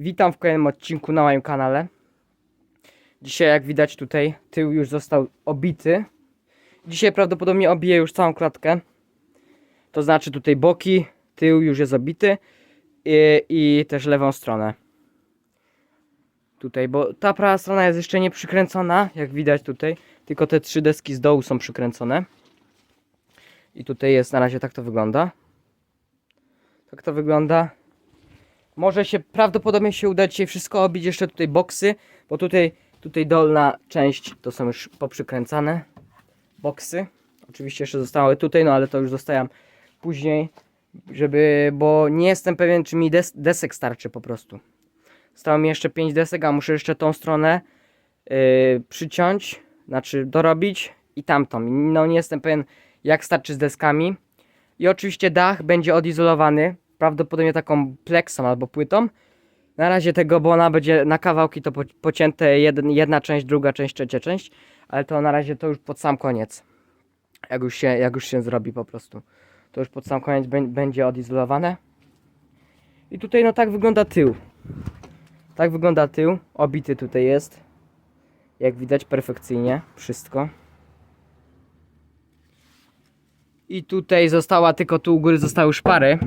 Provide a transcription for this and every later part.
Witam w kolejnym odcinku na moim kanale. Dzisiaj, jak widać tutaj, tył już został obity. Dzisiaj prawdopodobnie obiję już całą klatkę. To znaczy tutaj boki, tył już jest obity i, i też lewą stronę. Tutaj, bo ta prawa strona jest jeszcze nie przykręcona, jak widać tutaj. Tylko te trzy deski z dołu są przykręcone. I tutaj jest, na razie tak to wygląda. Tak to wygląda. Może się, prawdopodobnie się uda dzisiaj wszystko obić, jeszcze tutaj boksy, bo tutaj, tutaj dolna część to są już poprzykręcane boksy. Oczywiście jeszcze zostały tutaj, no ale to już zostawiam później, żeby, bo nie jestem pewien, czy mi des, desek starczy po prostu. Zostało mi jeszcze 5 desek, a muszę jeszcze tą stronę yy, przyciąć, znaczy dorobić i tamtą. No nie jestem pewien, jak starczy z deskami. I oczywiście dach będzie odizolowany, prawdopodobnie taką pleksą albo płytą. Na razie tego, bo ona będzie na kawałki to po- pocięte, jedna część, druga część, trzecia część, ale to na razie to już pod sam koniec. Jak już się, jak już się zrobi po prostu. To już pod sam koniec bę- będzie odizolowane. I tutaj no tak wygląda tył. Tak wygląda tył. Obity tutaj jest. Jak widać perfekcyjnie wszystko. I tutaj została tylko tu u góry zostały szpary.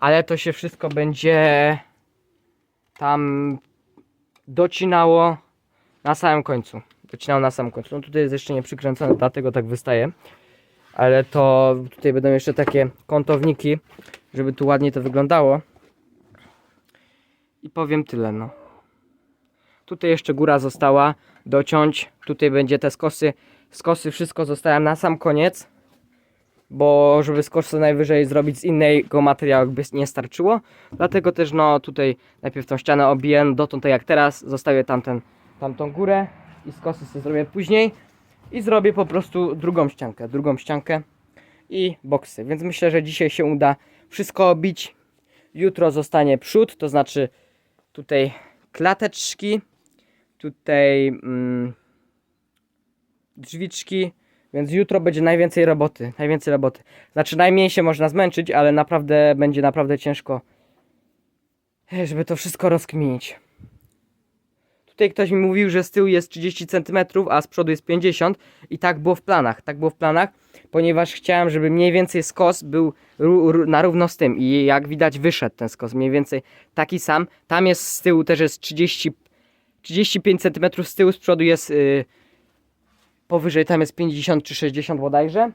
Ale to się wszystko będzie tam docinało na samym końcu. Docinało na samym końcu. No tutaj jest jeszcze nie przykręcone, dlatego tak wystaje. Ale to tutaj będą jeszcze takie kątowniki, żeby tu ładnie to wyglądało. I powiem tyle, no. Tutaj jeszcze góra została dociąć. Tutaj będzie te skosy. Skosy wszystko zostawiam na sam koniec bo żeby skosy najwyżej zrobić z innego materiału, jakby nie starczyło. Dlatego też no tutaj najpierw tą ścianę obiję dotąd tak jak teraz, zostawię tamten, tamtą górę i skosy sobie zrobię później i zrobię po prostu drugą ściankę, drugą ściankę i boksy. Więc myślę, że dzisiaj się uda wszystko obić. Jutro zostanie przód, to znaczy tutaj klateczki, tutaj mm, drzwiczki, więc jutro będzie najwięcej roboty, najwięcej roboty. Znaczy najmniej się można zmęczyć, ale naprawdę będzie naprawdę ciężko, eh, żeby to wszystko rozkminić. Tutaj ktoś mi mówił, że z tyłu jest 30 cm, a z przodu jest 50 i tak było w planach, tak było w planach, ponieważ chciałem, żeby mniej więcej skos był na równo z tym i jak widać wyszedł ten skos, mniej więcej taki sam. Tam jest z tyłu też jest 30, 35 cm, z tyłu z przodu jest yy, powyżej tam jest 50 czy 60 bodajże.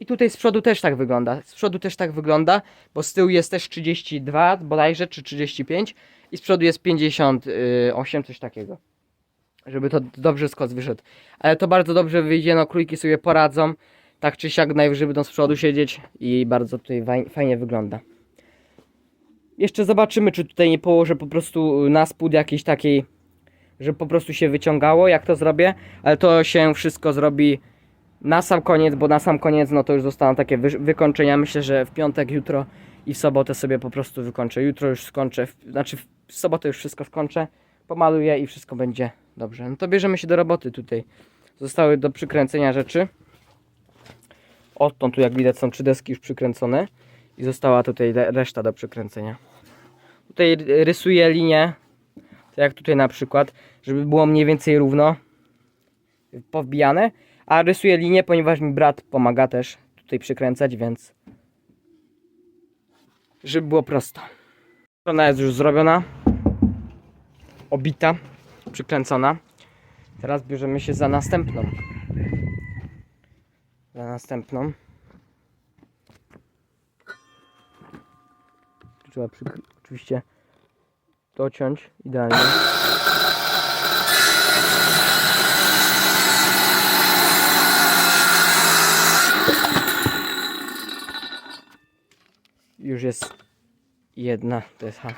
I tutaj z przodu też tak wygląda. Z przodu też tak wygląda, bo z tyłu jest też 32 bodajże, czy 35 i z przodu jest 58, coś takiego. Żeby to dobrze skos wyszedł. Ale to bardzo dobrze wyjdzie, no krójki sobie poradzą. Tak czy siak najwyżej będą z przodu siedzieć i bardzo tutaj faj- fajnie wygląda. Jeszcze zobaczymy, czy tutaj nie położę po prostu na spód jakiejś takiej żeby po prostu się wyciągało, jak to zrobię, ale to się wszystko zrobi na sam koniec, bo na sam koniec no to już zostaną takie wy wykończenia. Myślę, że w piątek, jutro i w sobotę sobie po prostu wykończę. Jutro już skończę, znaczy w sobotę już wszystko skończę, pomaluję i wszystko będzie dobrze. No to bierzemy się do roboty tutaj. Zostały do przykręcenia rzeczy. Odtąd tu jak widać są trzy deski już przykręcone i została tutaj re- reszta do przykręcenia. Tutaj ry- rysuję linię tak jak tutaj na przykład, żeby było mniej więcej równo powbijane, a rysuję linię, ponieważ mi brat pomaga też tutaj przykręcać, więc żeby było prosto. Strona jest już zrobiona, obita, przykręcona. Teraz bierzemy się za następną. Za następną. Trzeba przykry- oczywiście dociąć idealnie. Już jest jedna, H.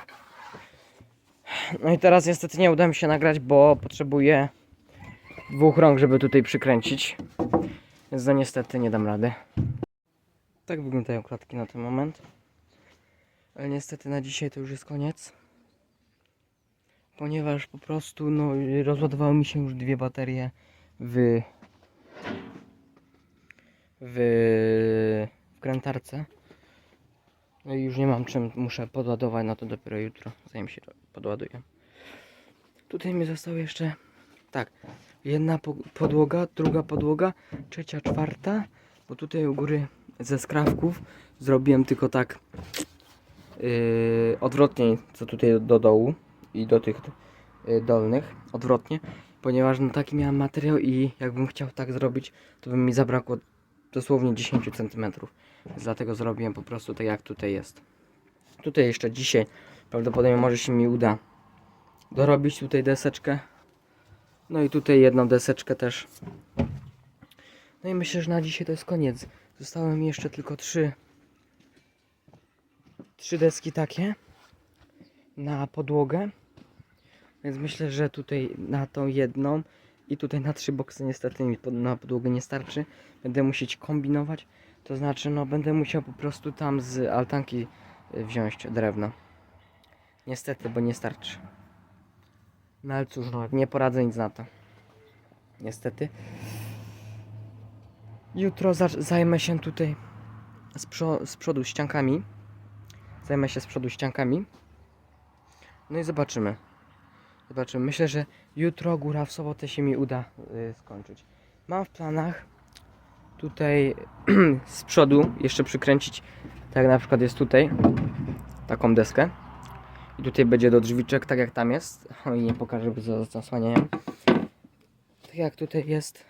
No i teraz niestety nie uda mi się nagrać, bo potrzebuję dwóch rąk, żeby tutaj przykręcić. Więc no niestety nie dam rady. Tak wyglądają klatki na ten moment. Ale niestety na dzisiaj to już jest koniec ponieważ po prostu no, rozładowały mi się już dwie baterie w w wkrętarce No i już nie mam czym, muszę podładować, no to dopiero jutro, zanim się podładuję. Tutaj mi zostało jeszcze, tak, jedna po- podłoga, druga podłoga, trzecia, czwarta, bo tutaj u góry ze skrawków zrobiłem tylko tak yy, odwrotnie, co tutaj do dołu i do tych yy, dolnych, odwrotnie, ponieważ no taki miałem materiał i jakbym chciał tak zrobić, to by mi zabrakło dosłownie 10 cm. Dlatego zrobiłem po prostu tak jak tutaj jest. Tutaj jeszcze dzisiaj prawdopodobnie może się mi uda dorobić tutaj deseczkę. No i tutaj jedną deseczkę też. No i myślę, że na dzisiaj to jest koniec. Zostały mi jeszcze tylko trzy trzy deski takie na podłogę. Więc myślę, że tutaj na tą jedną i tutaj na trzy boksy niestety mi na podłogę nie starczy. Będę musieć kombinować. To znaczy, no będę musiał po prostu tam z altanki y, wziąć drewno. Niestety, bo nie starczy. No ale cóż, no nie poradzę nic na to. Niestety. Jutro za- zajmę się tutaj z, z przodu ściankami. Zajmę się z przodu ściankami. No i zobaczymy. Zobaczymy. Myślę, że jutro, góra w sobotę się mi uda y, skończyć. Mam w planach tutaj z przodu jeszcze przykręcić, tak na przykład jest tutaj, taką deskę. I tutaj będzie do drzwiczek, tak jak tam jest. O i nie pokażę, bo za- zasłaniają. Tak jak tutaj jest,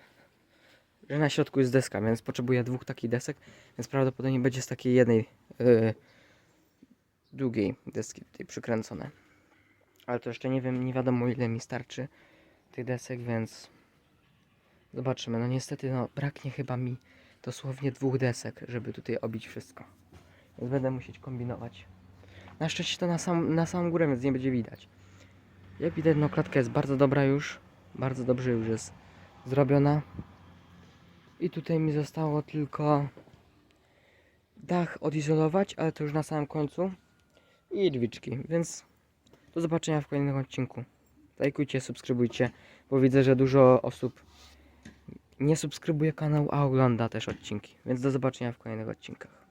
że na środku jest deska, więc potrzebuję dwóch takich desek, więc prawdopodobnie będzie z takiej jednej yy, długiej deski tutaj przykręcone. Ale to jeszcze nie wiem, nie wiadomo ile mi starczy tych desek, więc zobaczymy. No niestety, no braknie chyba mi dosłownie dwóch desek, żeby tutaj obić wszystko. Więc będę musieć kombinować. Na szczęście to na, sam, na samą górę, więc nie będzie widać. Jak widać, no klatka jest bardzo dobra już. Bardzo dobrze już jest zrobiona. I tutaj mi zostało tylko dach odizolować, ale to już na samym końcu. I drzwiczki, więc do zobaczenia w kolejnym odcinku. Lajkujcie, subskrybujcie, bo widzę, że dużo osób nie subskrybuje kanału, a ogląda też odcinki. Więc do zobaczenia w kolejnych odcinkach.